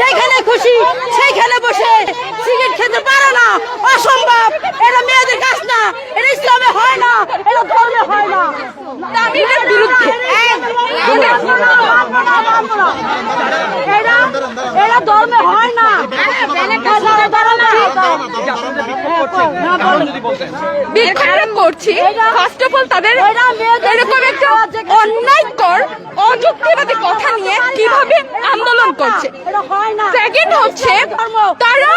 যেখানে খুশি সেইখানে বসে সিগারেট খেতে পারে না। অসম্ভব। এটা মেয়েদের কাজ না। এটা ইসলামে হয় না। এটা ধর্মে হয় না। তা আমি এটার বিরুদ্ধে এটা এটা ধর্মে হয় না। বিক্ষোভ করছি। ফার্স্ট অফ অল তাদের এটা এরকম একটা অন্যায়কর অযুক্তিবাদী কথা নিয়ে কীভাবে আন্দোলন করছে। সেকেন্ড হচ্ছে তারা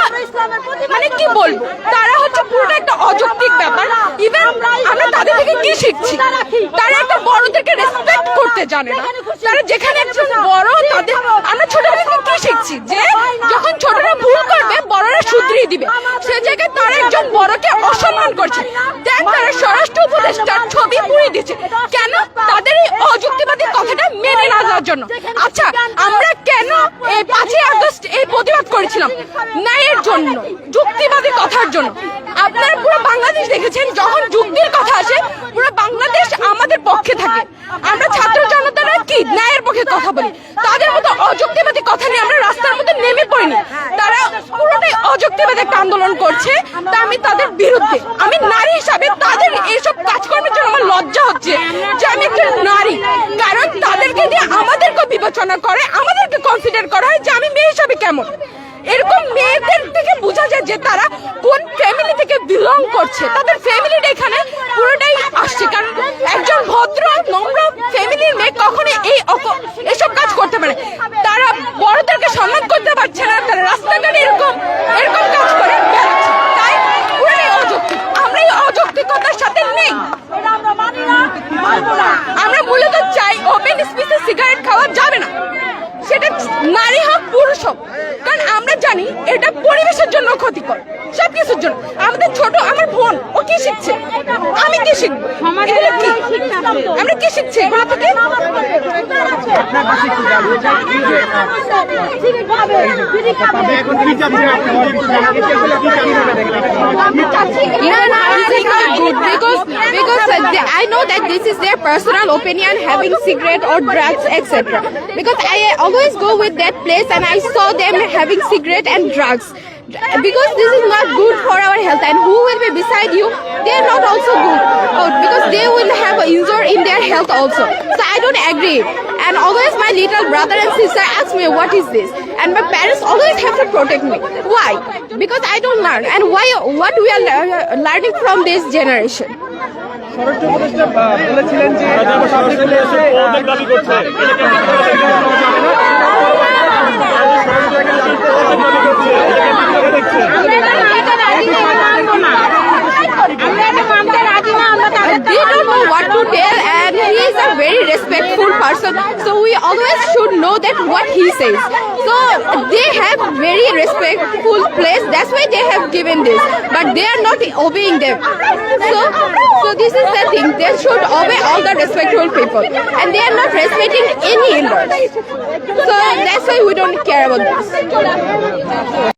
মানে কি বলব? তারা হচ্ছে পুরোটা একটা অযৌক্তিক ব্যাপার। ইভেন আমরা তাদের থেকে কি শিখছি? তারা একটা বড়দেরকে রেসপেক্ট করতে জানে না। তারা যেখানে একজন বড় তাদের আমরা কি শিখছি? যে যখন ছোটরা ভুল করবে বড়রা শুধরিয়ে দিবে। সে জায়গায় তারা একজন বড়কে অসম্মান করছে। দেখ তারা স্বরাষ্ট্র উপদেষ্টার ছবি পুড়িয়ে দিচ্ছে কেন? তাদের এই অযুক্তিবাদী কথাটা মেনে না যাওয়ার জন্য। আচ্ছা আমরা পাঁচই আগস্ট এই প্রতিবাদ করেছিলাম ন্যায়ের জন্য, যুক্তিবাদী কথার জন্য। আপনারা পুরো বাংলাদেশ দেখেছেন, যখন যুক্তির কথা আসে, পুরো বাংলাদেশ আমাদের পক্ষে থাকে। আমরা ছাত্র জনতারা কি ন্যায়ের পক্ষে কথা বলি? তাদের মতো অযুক্তিবাদী কথা নিয়ে আমরা রাস্তার মধ্যে নেমে পড়িনি। তারা পুরোটাই অযুক্তিবাদী একটা আন্দোলন করছে, তা আমি তাদের বিরুদ্ধে, আমি নারী হিসাবে তাদের এইসব কাজকর্মের জন্য আমার লজ্জা হচ্ছে যে আমি একজন নারী কারণ তাদেরকে দিয়ে আমাদেরকে বিবেচনা করে আমাদেরকে কনসিডার করা হয় যে আমি মেয়ে হিসাবে কেমন? এরকম মেয়েদের থেকে বোঝা যায় যে তারা কোন ফ্যামিলি থেকে বিলং করছে। তাদের ফ্যামিলির এখানে পুরোটাই আসছে। কারণ একজন ভদ্র, নম্র ফ্যামিলির মেয়ে কখনো এই এসব কাজ করতে পারে তারা বড়দেরকে সম্মান করতে পারছে না তারা রাস্তাঘাটে এরকম এরকম কাজ করে বেড়াচ্ছে তাই পুরোটাই অযৌক্তিক আমরা এই অযৌক্তিকতার সাথে নেই এটা আমরা মানি না মানবো না আমরা মূলত চাই ওপেন স্পেসে সিগারেট খাওয়া যাবে না সেটা নারী হোক কারণ আমরা জানি এটা পরিবেশের জন্য ক্ষতিকর সব কিছুর জন্য। আমাদের ছোট আমার বোন ও কি শিখছে? আমি কি শিখব? আমরা কি শিখছি? এগুলো থেকে কি they- I know that this is their personal opinion having cigarette or drugs etc. Because I always go with that place and I saw them having cigarette and drugs. Because this is not good for our health. And who will be beside you? They are not also good. Oh, because they will have a injury in their health also. So I don't agree. And always my little brother and sister ask me what is this? And my parents always have to protect me. Why? Because I don't learn. And why what we are lear- learning from this generation স্বরাষ্ট্র উপদেষ্টা বলেছিলেন যে দাবি করছে they don't what to tell and he is a very respectful person so we always should know that what he says so they have very respectful place that's why they have given this but they are not obeying them so so this is the thing they should obey all the respectful people and they are not respecting any elders so that's why we don't care about this